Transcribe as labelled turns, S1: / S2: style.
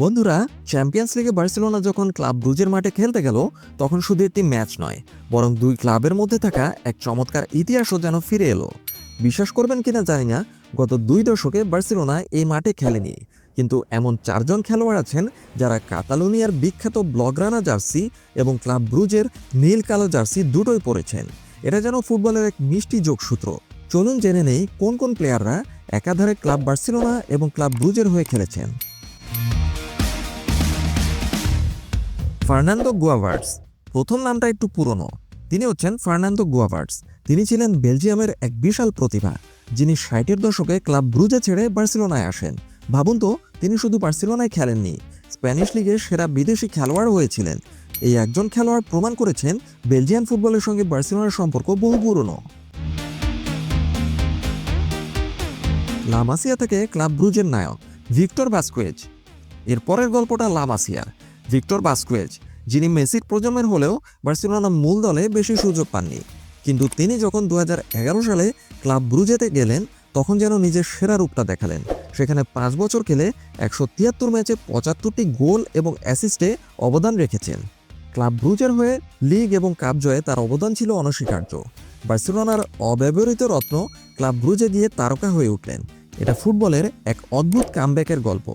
S1: বন্ধুরা চ্যাম্পিয়ন্স লিগে বার্সেলোনা যখন ক্লাব ব্রুজের মাঠে খেলতে গেল, তখন শুধু একটি ম্যাচ নয়, বরং দুই ক্লাবের মধ্যে থাকা এক চমৎকার ইতিহাসও যেন ফিরে এলো। বিশ্বাস করবেন কিনা জানি না, গত দুই দশকে বার্সেলোনা এই মাঠে খেলেনি। কিন্তু এমন চারজন খেলোয়াড় আছেন, যারা কাতালোনিয়ার বিখ্যাত ব্লগরানা জার্সি এবং ক্লাব ব্রুজের নীল কালো জার্সি দুটোই পরেছেন। এটা যেন ফুটবলের এক মিষ্টি যোগসূত্র। চলুন জেনে নেই, কোন কোন প্লেয়াররা একাধারে ক্লাব বার্সেলোনা এবং ক্লাব ব্রুজের হয়ে খেলেছেন। ফার্নান্দো গুয়াভার্স। প্রথম নামটা একটু পুরনো। তিনি হচ্ছেন ফার্নান্দো গুয়াভার্স। তিনি ছিলেন বেলজিয়ামের এক বিশাল প্রতিভা, যিনি ষাটের দশকে ক্লাব ব্রুজে ছেড়ে বার্সেলোনায় আসেন। ভাবুন তো, তিনি শুধু বার্সেলোনায় খেলেননি, স্প্যানিশ লিগে সেরা বিদেশি খেলোয়াড় হয়েছিলেন। এই একজন খেলোয়াড় প্রমাণ করেছেন বেলজিয়ান ফুটবলের সঙ্গে বার্সেলোনার সম্পর্ক বহু পুরনো। লামাসিয়া থেকে ক্লাব ব্রুজের নায়ক ভিক্টর বাস্কুয়েজ এর পরের গল্পটা লামাসিয়ার ভিক্টর বাস্কুয়েজ যিনি মেসির প্রজন্মের হলেও বার্সেলোনা মূল দলে বেশি সুযোগ পাননি। কিন্তু তিনি যখন দু হাজার এগারো সালে ক্লাব ব্রুজেতে গেলেন, তখন যেন নিজের সেরা রূপটা দেখালেন। সেখানে পাঁচ বছর খেলে একশো তিয়াত্তর ম্যাচে পঁচাত্তরটি গোল এবং অ্যাসিস্টে অবদান রেখেছেন। ক্লাব ব্রুজের হয়ে লিগ এবং কাপ জয়ে তার অবদান ছিল অনস্বীকার্য। বার্সেলোনার অব্যবহৃত রত্ন ক্লাব ব্রুজে গিয়ে তারকা হয়ে উঠলেন। এটা ফুটবলের এক অদ্ভুত কামব্যাকের গল্প।